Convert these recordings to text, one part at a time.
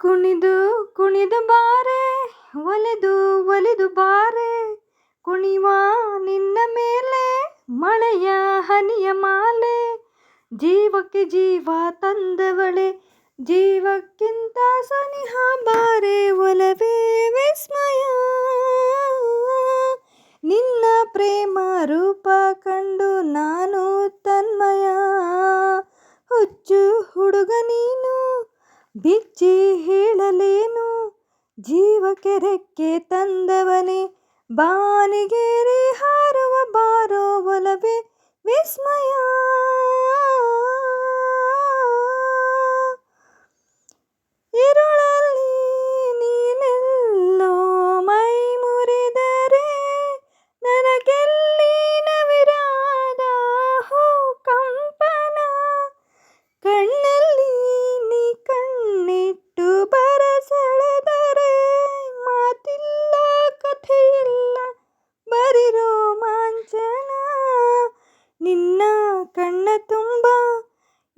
ಕುಣಿದು ಕುಣಿದು ಬಾರೆ, ಒಲೆದು ಒಲಿದು ಬಾರೆ. ಕುಣಿವ ನಿನ್ನ ಮೇಲೆ, ಮಳೆಯ ಹನಿಯ ಮಾಲೆ. ಜೀವಕ್ಕೆ ಜೀವ ತಂದವಳೆ, ಜೀವಕ್ಕಿಂತ ಸನಿಹ ಬಾರೆ ಒಲವೇ ವಿಸ್ಮಯ. ನಿನ್ನ ಪ್ರೇಮ ರೂಪ ಜೀವಕ್ಕೆ ರೆಕ್ಕೆ ತಂದವನೇ ಬಾನಿಗೆರೆ ಹಾರುವ ಬಾರೋ ಒಲವೇ ವಿಸ್ಮಯ.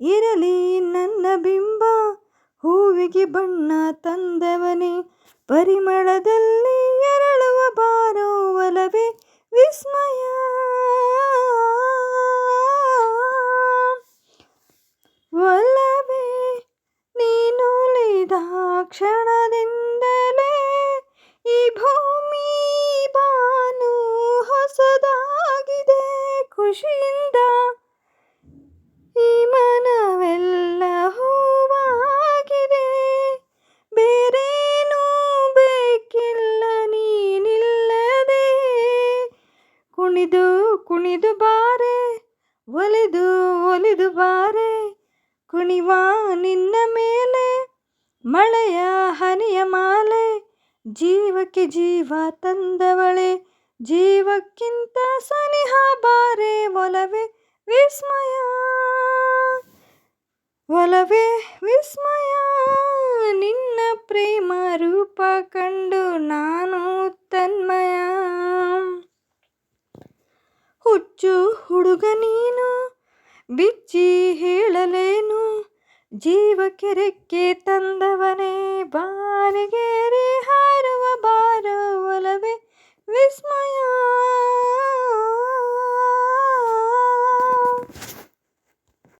ಇರಲಿ ನನ್ನ ಬಿಂಬ, ಹೂವಿಗೆ ಬಣ್ಣ ತಂದವನೇ. ಪರಿಮಳದಲ್ಲಿ ಎರಳುವ ಬಾರೋ ಒಲವೇ ವಿಸ್ಮಯ. ಒಲವೇ ನೀನುಲಿದ ಕ್ಷಣದಿಂದಲೇ ಈ ಭೂಮಿ ಬಾನು ಹೊಸದಾಗಿದೆ. ಖುಷಿಯಿಂದ ಕುಣಿದು ಕುಣಿದು ಬಾರೆ, ಒಲಿದು ಒಲಿದು ಬಾರೆ. ಕುಣಿವ ನಿನ್ನ ಮೇಲೆ, ಮಳೆಯ ಹನಿಯ ಮಾಲೆ. ಜೀವಕ್ಕೆ ಜೀವ ತಂದವಳೆ, ಜೀವಕ್ಕಿಂತ ಸನಿಹ ಬಾರೆ ಒಲವೆ ವಿಸ್ಮಯ ಒಲವೆ ವಿಸ್ಮಯ. ನಿನ್ನ ಪ್ರೇಮ ರೂಪ ಕಂಡು ಹುಚ್ಚು ಹುಡುಗ ನೀನು ಬಿಚ್ಚಿ ಹೇಳಲೇನು ಜೀವ ಕೆರೆಕ್ಕೆ ತಂದವನೇ